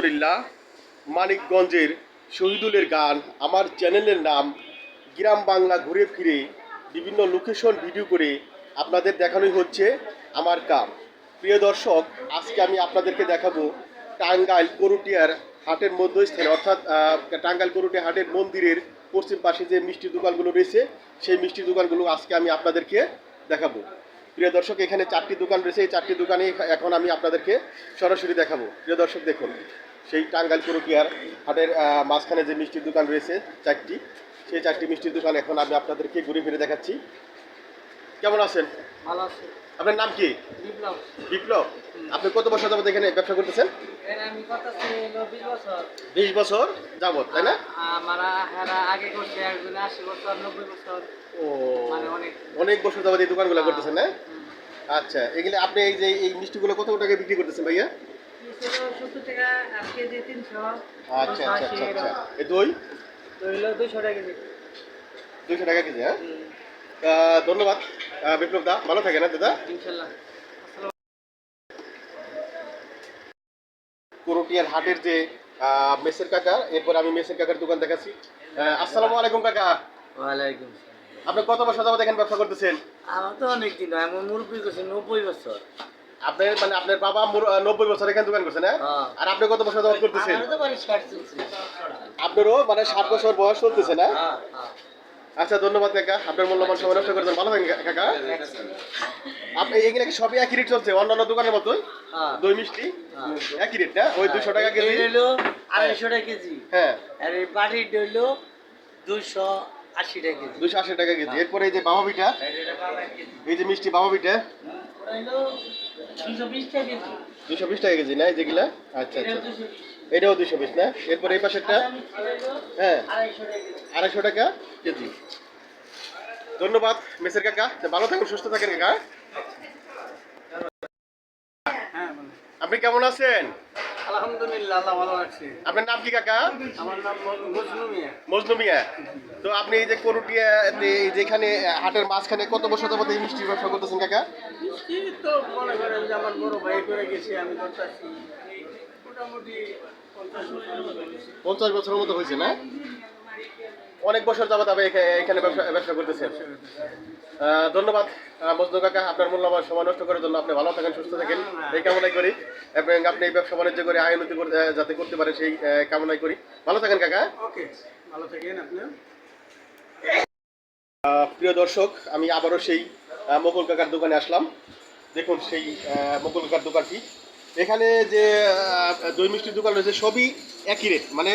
আলহামদুলিল্লাহ, মানিকগঞ্জের শহীদুলের গান, আমার চ্যানেলের নাম গ্রাম বাংলা ঘুরে ফিরে বিভিন্ন লোকেশন ভিডিও করে আপনাদের দেখানোই হচ্ছে আমার কাম। প্রিয় দর্শক, আজকে আমি আপনাদেরকে দেখাবো টাঙ্গাইল করুটিয়ার হাটের মধ্যস্থানে অর্থাৎ টাঙ্গাইল করুটিয়া হাটের মন্দিরের পশ্চিম পাশে যে মিষ্টি দোকানগুলো রয়েছে, সেই মিষ্টি দোকানগুলো আজকে আমি আপনাদেরকে দেখাবো। প্রিয় দর্শক, এখানে চারটি দোকান রয়েছে, এই চারটি দোকানে এখন আমি আপনাদেরকে সরাসরি দেখাবো। প্রিয় দর্শক, দেখুন। সেই টাঙ্গাইল করুটিয়ার হাটের মাঝখানে যে মিষ্টির দোকান রয়েছে চারটি সেই চারটি মিষ্টির দোকান এখন আমি আপনাদেরকে ঘুরে ফিরে দেখাচ্ছি। কেমন আছেন? ভালো আছে। আপনার নাম কি? বিপ্লব। বিপ্লব। আপনি কত বছর যাবত এখানে ব্যবসা করতেছেন? বিশ বছর। যাবত তাই না? আমার আগে করছে বছর বছর। ও মানে অনেক। অনেক বছর যাবত এই দোকানগুলো করতেছেন না আচ্ছা এগুলো আপনি এই যে এই মিষ্টিগুলো কত টাকা বিক্রি করতেছেন ভাইয়া? আচ্ছা আচ্ছা আচ্ছা আচ্ছা। এই দই? দুইশো টাকা কেজি। দুইশো টাকা কেজি হ্যাঁ? ধন্যবাদ। বিপ্লব দা ভালো থাকেন হ্যাঁ দাদা? ইনশাল্লাহ। করটিয়ার হাটের যে আহ, মেসের কাকা এরপর আমি মেসের কাকার দোকান দেখাচ্ছি। আসসালামু আলাইকুম কাকা। ওয়ালাইকুম আপনি কত বছর যাবত এখানে ব্যবসা করতেছেন? আমার তো অনেক দিন এমন মুরব্বী করছে নব্বই বছর। আপনার মানে আপনার বাবা নব্বই বছর এখানে দোকান করছেন হ্যাঁ? হ্যাঁ। আর আপনি কত বছর যাবত করতেছেন? আপনারও মানে ষাট বছর বয়স চলতেছে না? হ্যাঁ আচ্ছা ধন্যবাদ কাকা। আপনার মূল্যবান সময় নষ্ট করেছেন ভালো থাকেন কাকা। আপনি এগুলো কি সবই একই রেট চলছে? অন্যান্য দোকানের মতোই? দই মিষ্টি। একই রেট না? ওই দুশো টাকা কেজি? হলো আড়াইশো টাকা কেজি। হ্যাঁ। আর এই দুইশো আশি টাকা কেজি দুশো আশি টাকা কেজি। এরপরে এই যে বাবা পিঠা এই যে মিষ্টি বাবা পিঠা। দুশো বিশ টাকা কেজি। না এই যেগুলা? আচ্ছা আচ্ছা। এটাও দুশো বিশ। না? এরপর এই পাশেরটা? হ্যাঁ। আড়াইশো টাকা কেজি। ধন্যবাদ মেসের কাকা। ভালো থাকুন সুস্থ থাকেন কাকা। হ্যাঁ আপনি কেমন আছেন? আলহামদুলিল্লাহ আল্লাহ ভালো আছি। আপনার নাম কি কাকা? আমার নাম মজনু মিয়া। মজনু মিয়া। তো আপনি এই যে করুটিয়া যেখানে হাটের মাঝখানে কত বছর যাবত এই মিষ্টির ব্যবসা করতেছেন কাকা? মিষ্টি তো মনে করেন যে আমার বড় ভাই করে গেছে আমি করতেছি। মোটামুটি পঞ্চাশ বছরের মতো হয়েছে। পঞ্চাশ বছরের মতো হয়েছে না? অনেক বছর যাবত আমি এখানে ব্যবসা ব্যবসা করতেছেন ধন্যবাদ মজনু কাকা আপনার মূল্যবান সময় নষ্ট করার জন্য আপনি ভালো থাকেন সুস্থ থাকেন। এই কামনাই করি। এবং আপনি এই ব্যবসা বাণিজ্য করে আয় উন্নতি করতে- যাতে করতে পারেন সেই কামনাই করি। ভালো থাকেন কাকা। ওকে ভালো থাকেন আপনি প্রিয় দর্শক আমি আবারও সেই মকুল কাকার দোকানে আসলাম। দেখুন সেই মকুল কাকার দোকানটি। এখানে যে দই মিষ্টির দোকান রয়েছে সবই একই রেট মানে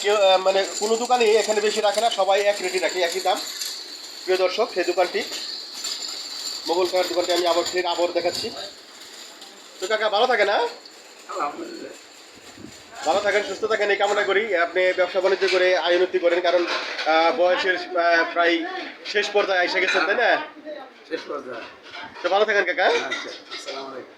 কেউ মানে কোনো দোকানই এখানে বেশি রাখে না সবাই এক রেটই রাখে একই দাম। প্রিয় দর্শক সেই দোকানটি মোগল কাকার দোকানটি আমি আবার ফের আবার দেখাচ্ছি। তো কাকা ভালো থাকে না ভালো থাকেন সুস্থ থাকেন এই কামনা করি। আপনি ব্যবসা বাণিজ্য করে আয় উন্নতি করেন কারণ বয়সের প্রায় শেষ পর্যায়ে এসে গেছেন তাই না? শেষ পর্যায়ে। তো ভালো থাকেন কাকা আচ্ছা আসসালামু আলাইকুম।